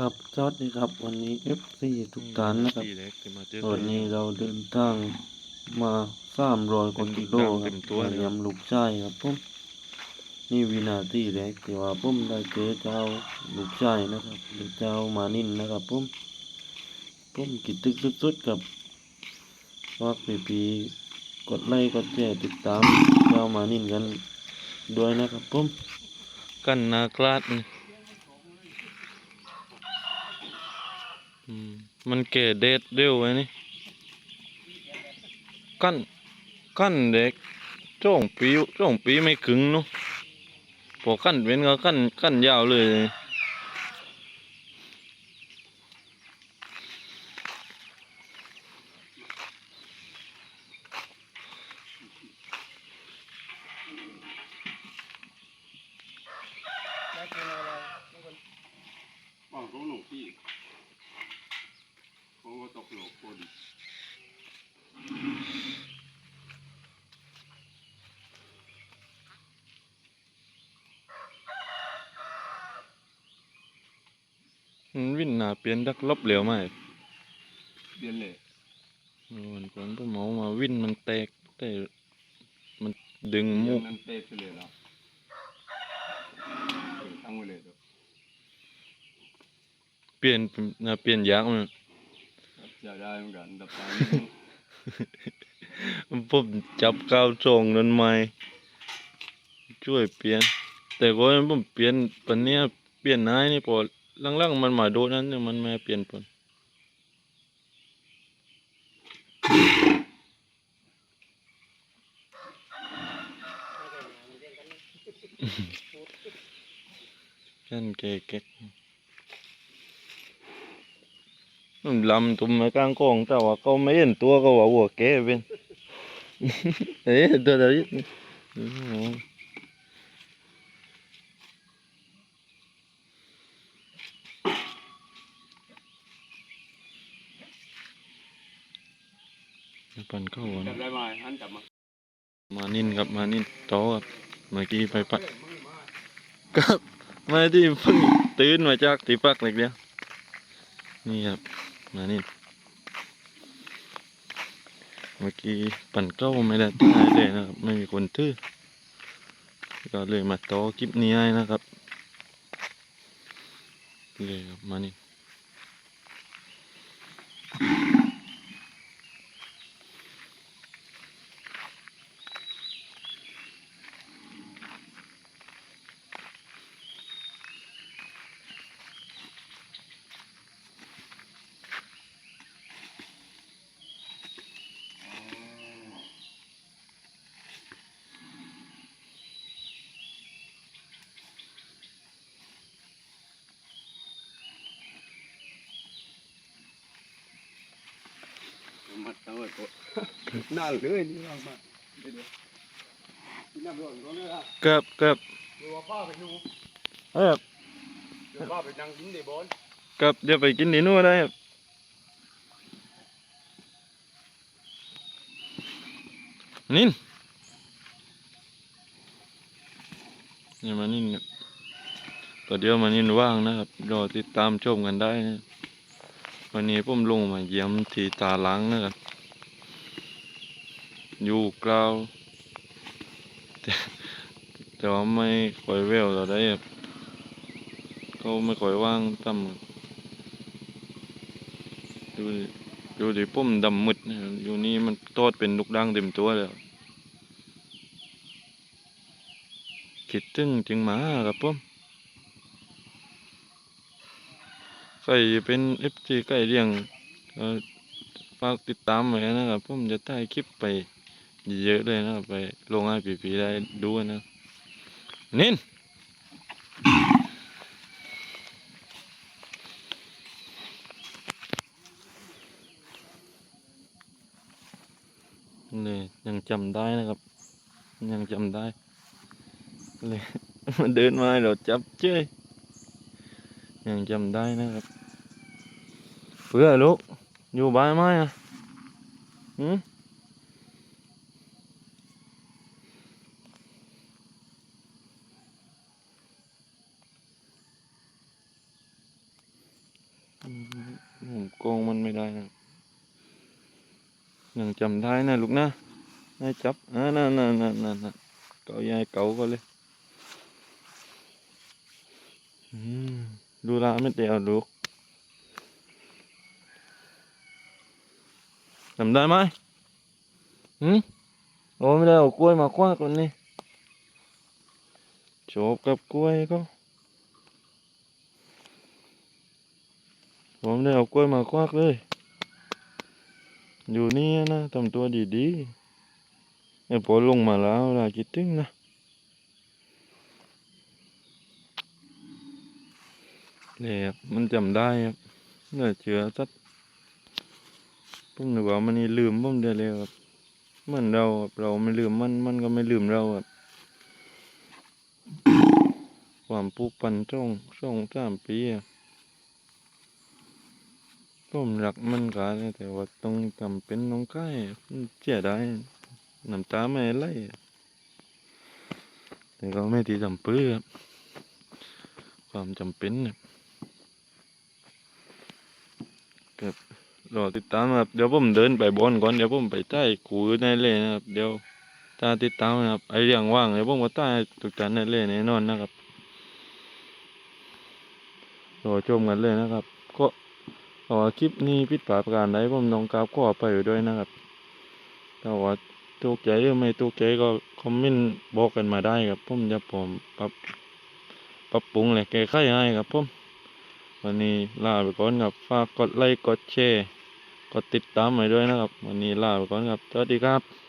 ครับสวัสดีครับ วันนี้ FC ทุกท่านนะครับที่เล็กจะมาเจอวันนี้เราเดินทางมาสามร้อยกว่ากิโลคเต็รับมตัวเลยมายำลูกชายครับผมนี่วินาทีแรกที่ว่าผมได้เจอเจ้าลูกชายนะครับหรือเจ้ามานินนะครับผมผมคิดถึกสุดๆกับว่าปีๆกดไลค์กดแชร์ติดตามเจ้ามานินกันด้วยนะครับผมกันนากลาดนี่ มันเก่เด็ดเร็วไว้นี่กันกันเด็กจ้องปีจ้องปีไม่ขึงเนาะพอกันเป็นก็กันกันยาวเลย ป้องของหลวงพี่ของก็ตกหลวงคน มันวิ่นหนาเปลี่ยนดักลบเหลวไหมเรียนเลยวันก่อนผมเอามาวิ่นมันแตกแต่มันดึงเรีมูยนกนั้นเป๊ะไปเลยแล้วตั้งไว้เลยตัวเปลี่ยนนะเปลี่ยนยากมันจะได้เหมือนกันดับตาผมจับก้าวทรงนั้นไหมช่วยเปลี่ยน แต่ก็ผมเปลี่ยนปันเนี้ยเปลี่ยนนายนี่พอ หลังๆมันมาดนนั้นเนี่ยมันมาเปลี่ยนปนกันแก่แก่มันลำตุ้มมากลางกองแต่ว่าก็ไม่เห็นตัวก็ว่าหัวแก่เป็นเอ๊ะตัวเดียวนิดนึงอืม ปั่นเข้าหัวจันะบได้ไหมหันจับมา มานินครับมานินโตอครับ เมื่อกี้ไปปักครับมาที่เพิ่งตื่นมาจากที่ปักเล็กเดียวนี่ครับ มานินเมื่อกี้ปั่นเข้าไม่ได้ท่ายเลยนะครับ ไม่มีคนทื่อก็เลยมาโตอคลิปนี้ให้นะครับเลยครับมานินมัด น่าเลยนี่เรามาเดี๋ยวที่น้ำร้อนก็เลยอะเกือบเกือบเดี๋ยวป้าไปดูเอ้ยครับเดี๋ยวป้าไปนั่งกินเดี๋ยวบอลเกือบเดี๋ยวไปกินที่นู่นได้ครับนินนี่มานินครับก็เดียวมานินว่างนะครับรอติดตามชมกันได้นะวันนี้ผมลงมาเยี่ยมทีตาหลังนะครับ อยู่กล่าวแต่ว่าไม่ค่อยแววเราได้เขาไม่ค่อยว่างตั้มดูดิดูดิผมดำมืดนะครับอยู่นี่มันโทษเป็นลูกดังเต็มตัวแล้วคิดถึงจึงมาครับผมใครเป็นเอฟซีใกล้เรียงฝากติดตามไว้นะครับผมจะถ่ายคลิปไป เยอะเลยนะครับไปลงให้ผีๆได้ดูนะนินเลยยังจำได้นะครับ ยังจำได้เลยมันเดินมาเราจับเจ้ยยังจำได้นะครับเพื่อลูกอยู่บ้านไหมอะอืม ผมโกงมันไม่ได้นะยังจำได้นะลูกนะให้จับอ่านั่นนั่นนั่นนั่นนั่นเกายายเก่าก็เลยดูละไม่เตียวลูกจำได้ไหมหืมโอ้ไม่ได้เอากล้วยมาคว้าคนนี้โฉบกับกล้วยก็ ผมได้เอากล้วยมาควักเลย อยู่นี่นะทำตัวดีๆไอ้พอลงมาแล้วล่ะคิดถึงนะเลยครับมันจำได้ครับเนื้อเชื่อสัดผมนึกว่ามันนี่ลืมผมได้เลยครับเหมือนเราครับเราไม่ลืมมันมันก็ไม่ลืมเราครับความผูกพันช่องช่องสามปีอะ ผมรักมันก็ได้แต่ว่าต้องจำเป็นน้องใกล้เสียดายน้ำตาไม่ไหลแต่ก็ไม่ทีจำเป็นครับความจำเป็นครับครับรอติดตามครับเดี๋ยวผมเดินไปบอนก่อนเดี๋ยวผมไปใต้กูในเลยนะครับ เดี๋ยวถ้าติดตามนะครับไอเรื่องว่างเดี๋ยวผมก็ใต้ทุกจานในเลยแน่นอนนะครับรอชมกันเลยนะครับ ก็ ขอคลิปนี้พิดพลาดประการใดผมน้องกราบขอไปอยู่ด้วยนะครับถ้าว่าตกใจหรือไม่ตกใจก็คอมเมนต์บอกกันมาได้ครับผมจะผมปรับปรับปรุงและแก้ไขให้ครับผมวันนี้ลาไปก่อนครับฝากกดไลค์กดแชร์กดติดตามไว้ด้วยนะครับ วันนี้ลาไปก่อนครับสวัสดีครับ